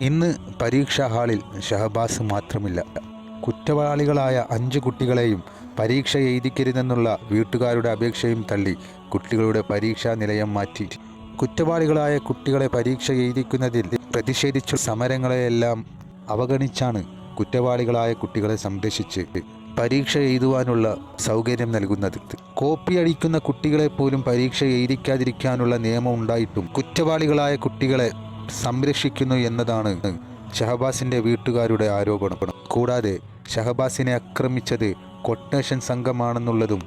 ഇന്ന് പരീക്ഷാ ഹാളിൽ ഷഹബാസ് മാത്രമില്ല. കുറ്റവാളികളായ അഞ്ച് കുട്ടികളെയും പരീക്ഷ എഴുതിക്കരുതെന്നുള്ള വീട്ടുകാരുടെ അപേക്ഷയും തള്ളി കുട്ടികളുടെ പരീക്ഷാ നിലയം മാറ്റി. കുറ്റവാളികളായ കുട്ടികളെ പരീക്ഷ എഴുതിക്കുന്നതിൽ പ്രതിഷേധിച്ച സമരങ്ങളെയെല്ലാം അവഗണിച്ചാണ് കുറ്റവാളികളായ കുട്ടികളെ സംരക്ഷിച്ച് പരീക്ഷ എഴുതുവാനുള്ള സൗകര്യം നൽകുന്നത്. കോപ്പി അടിക്കുന്ന കുട്ടികളെ പോലും പരീക്ഷ എഴുതിക്കാതിരിക്കാനുള്ള നിയമം ഉണ്ടായിട്ടും കുറ്റവാളികളായ കുട്ടികളെ സംരക്ഷിക്കുന്നു എന്നതാണ് ഷഹബാസിന്റെ വീട്ടുകാരുടെ ആരോപണം. കൂടാതെ ഷഹബാസിനെ ആക്രമിച്ചത് കൊട്ടേഷൻ സംഘമാണെന്നുള്ളതും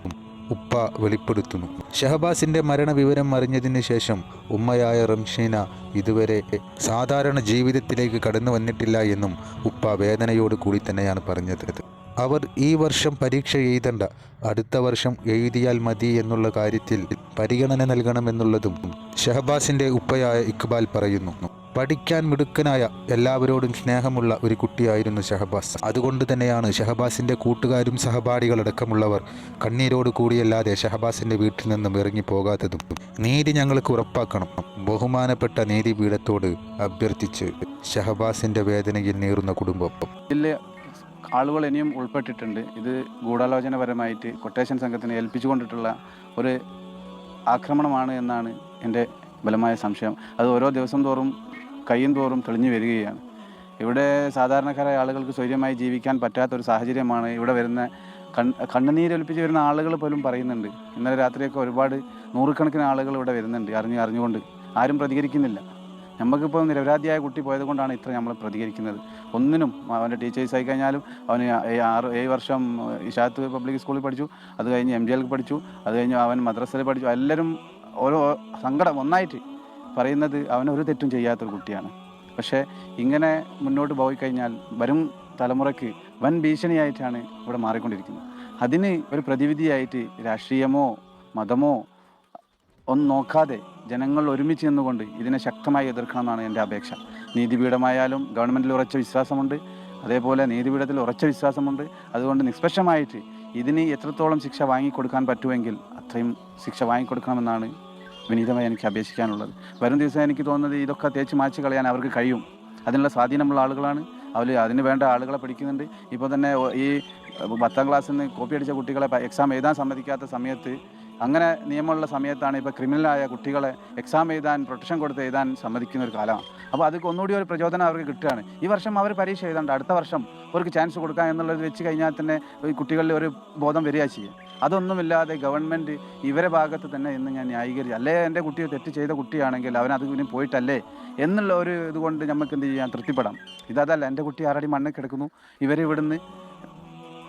ഉപ്പ വെളിപ്പെടുത്തുന്നു. ഷഹബാസിന്റെ മരണവിവരം അറിഞ്ഞതിന് ശേഷം ഉമ്മയായ റംഷീന ഇതുവരെ സാധാരണ ജീവിതത്തിലേക്ക് കടന്നു വന്നിട്ടില്ല എന്നും ഉപ്പ വേദനയോട് കൂടി തന്നെയാണ് പറഞ്ഞത്. അവർ ഈ വർഷം പരീക്ഷ എഴുതണ്ട അടുത്ത വർഷം എഴുതിയാൽ മതി എന്നുള്ള കാര്യത്തിൽ പരിഗണന നൽകണമെന്നുള്ളതും ഷഹബാസിന്റെ ഉപ്പയായ ഇക്ബാൽ പറയുന്നു. പഠിക്കാൻ മിടുക്കനായ എല്ലാവരോടും സ്നേഹമുള്ള ഒരു കുട്ടിയായിരുന്നു ഷഹബാസ്. അതുകൊണ്ട് തന്നെയാണ് ഷഹബാസിന്റെ കൂട്ടുകാരും സഹപാഠികളടക്കമുള്ളവർ കണ്ണീരോട് കൂടിയല്ലാതെ ഷഹബാസിന്റെ വീട്ടിൽ നിന്നും ഇറങ്ങി പോകാത്തതും. നീതി ഞങ്ങൾക്ക് ഉറപ്പാക്കണം. ബഹുമാനപ്പെട്ട നീതിപീഠത്തോട് അഭ്യർത്ഥിച്ച് ഷഹബാസിന്റെ വേദനയിൽ നീറുന്ന കുടുംബം. ആളുകൾ ഇനിയും ഉൾപ്പെട്ടിട്ടുണ്ട്. ഇത് ഗൂഢാലോചനപരമായിട്ട് കൊട്ടേഷൻ സംഘത്തിനെ ഏൽപ്പിച്ചുകൊണ്ടിട്ടുള്ള ഒരു ആക്രമണമാണ് എന്നാണ് എന്റെ ബലമായ സംശയം. അത് ഓരോ ദിവസം തോറും കയ്യും തോറും തെളിഞ്ഞു വരികയാണ്. ഇവിടെ സാധാരണക്കാരായ ആളുകൾക്ക് സ്വൈര്യമായി ജീവിക്കാൻ പറ്റാത്തൊരു സാഹചര്യമാണ് ഇവിടെ വരുന്ന കൺ കണ്ണുനീരൊലിപ്പിച്ച് വരുന്ന ആളുകൾ പോലും പറയുന്നുണ്ട്. ഇന്നലെ രാത്രിയൊക്കെ ഒരുപാട് നൂറുകണക്കിന് ആളുകൾ ഇവിടെ വരുന്നുണ്ട്. അറിഞ്ഞ് അറിഞ്ഞുകൊണ്ട്. ആരും പ്രതികരിക്കുന്നില്ല. നമുക്കിപ്പോൾ നിരപരാധിയായ കുട്ടി പോയത് കൊണ്ടാണ് ഇത്ര നമ്മൾ പ്രതികരിക്കുന്നത്. ഒന്നിനും അവന്റെ ടീച്ചേഴ്സ് ആയി കഴിഞ്ഞാലും അവന് ആറ് ഏഴ് വർഷം ഇഷാത്ത് പബ്ലിക് സ്കൂളിൽ പഠിച്ചു. അത് കഴിഞ്ഞ് എം ജി എൽ പഠിച്ചു. അത് കഴിഞ്ഞ് അവൻ മദ്രസയിൽ പഠിച്ചു. എല്ലാവരും ഓരോ സങ്കടം ഒന്നായിട്ട് പറയുന്നത് അവൻ ഒരു തെറ്റും ചെയ്യാത്തൊരു കുട്ടിയാണ്. പക്ഷേ ഇങ്ങനെ മുന്നോട്ട് പോയി കഴിഞ്ഞാൽ വരും തലമുറയ്ക്ക് വൻ ഭീഷണിയായിട്ടാണ് ഇവിടെ മാറിക്കൊണ്ടിരിക്കുന്നത്. അതിന് ഒരു പ്രതിവിധിയായിട്ട് രാഷ്ട്രീയമോ മതമോ ഒന്നും നോക്കാതെ ജനങ്ങൾ ഒരുമിച്ച് നിന്നുകൊണ്ട് ഇതിനെ ശക്തമായി എതിർക്കണമെന്നാണ് എന്റെ അപേക്ഷ. നീതിപീഠമായാലും ഗവൺമെന്റിൽ ഉറച്ച വിശ്വാസമുണ്ട്. അതേപോലെ നീതിപീഠത്തിൽ ഉറച്ച വിശ്വാസമുണ്ട്. അതുകൊണ്ട് നിഷ്പക്ഷമായിട്ട് ഇതിന് എത്രത്തോളം ശിക്ഷ വാങ്ങിക്കൊടുക്കാൻ പറ്റുമെങ്കിൽ അത്രയും ശിക്ഷ വാങ്ങിക്കൊടുക്കണമെന്നാണ് വിനീതമായി എനിക്ക് അപേക്ഷിക്കാനുള്ളത്. വരും ദിവസം എനിക്ക് തോന്നുന്നത് ഇതൊക്കെ തേച്ച് മാച്ച് കളയാൻ അവർക്ക് കഴിയും. അതിനുള്ള സ്വാധീനമുള്ള ആളുകളാണ്. അവർ അതിന് വേണ്ട ആളുകളെ പഠിക്കുന്നുണ്ട് ഇപ്പോൾ തന്നെ ഈ പത്താം ക്ലാസ്സിൽ നിന്ന് കോപ്പി അടിച്ച കുട്ടികളെ എക്സാം എഴുതാൻ സമ്മതിക്കാത്ത സമയത്ത് അങ്ങനെ നിയമമുള്ള സമയത്താണ് ഇപ്പോൾ ക്രിമിനലായ കുട്ടികളെ എക്സാം എഴുതാൻ പ്രൊട്ടക്ഷൻ കൊടുത്ത് എഴുതാൻ സമ്മതിക്കുന്ന ഒരു കാലമാണ്. അപ്പോൾ അതൊക്കെ ഒന്നുകൂടി ഒരു പ്രചോദനം അവർക്ക് കിട്ടുകയാണ്. ഈ വർഷം അവർ പരീക്ഷ എഴുതാണ്ട് അടുത്ത വർഷം അവർക്ക് ചാൻസ് കൊടുക്കാം എന്നുള്ളത് വെച്ച് കഴിഞ്ഞാൽ തന്നെ ഈ കുട്ടികളിൽ ഒരു ബോധം വരിക ചെയ്യും അതൊന്നുമില്ലാതെ ഗവൺമെന്റ് ഇവരെ ഭാഗത്ത് തന്നെ എന്ന് ഞാൻ ന്യായീകരിച്ചു. അല്ലേ എന്റെ കുട്ടി തെറ്റ് ചെയ്ത കുട്ടിയാണെങ്കിൽ അവൻ അത് ഇനി പോയിട്ടല്ലേ? എന്നുള്ള ഒരു ഇതുകൊണ്ട് നമുക്ക് എന്ത് ചെയ്യാൻ തൃപ്തിപ്പെടാം. ഇതല്ല എന്റെ കുട്ടി ആരടി മണ്ണിൽ കിടക്കുന്നു ഇവരെ ഇവിടുന്ന്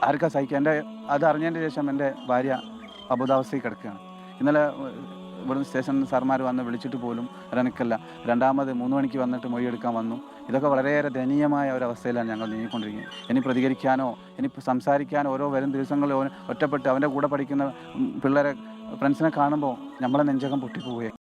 ആർക്കാ സഹിക്കുക എന്റെ അത് അറിഞ്ഞതിന്റെ ശേഷം എന്റെ ഭാര്യ അബോധാവസ്ഥയിൽ കിടക്കുകയാണ്. ഇന്നലെ ഇവിടുന്ന് സ്റ്റേഷനിൽ സാർമാർ വന്ന് വിളിച്ചിട്ട് പോലും ഒരനക്കല്ല. രണ്ടാമത് മൂന്ന് മണിക്ക് വന്നിട്ട് മൊഴിയെടുക്കാൻ വന്നു. ഇതൊക്കെ വളരെയേറെ ദയനീയമായ ഒരു അവസ്ഥയിലാണ് ഞങ്ങൾ നീങ്ങിക്കൊണ്ടിരിക്കുന്നത്. ഇനി പ്രതികരിക്കാനോ ഇനി സംസാരിക്കാനോ ഓരോ വരും ദിവസങ്ങളിൽ ഒറ്റപ്പെട്ട് അവന്റെ കൂടെ പഠിക്കുന്ന പിള്ളേരെ ഫ്രണ്ട്സിനെ കാണുമ്പോൾ നമ്മളെ നെഞ്ചകം പൊട്ടിപ്പോവുകയാണ്.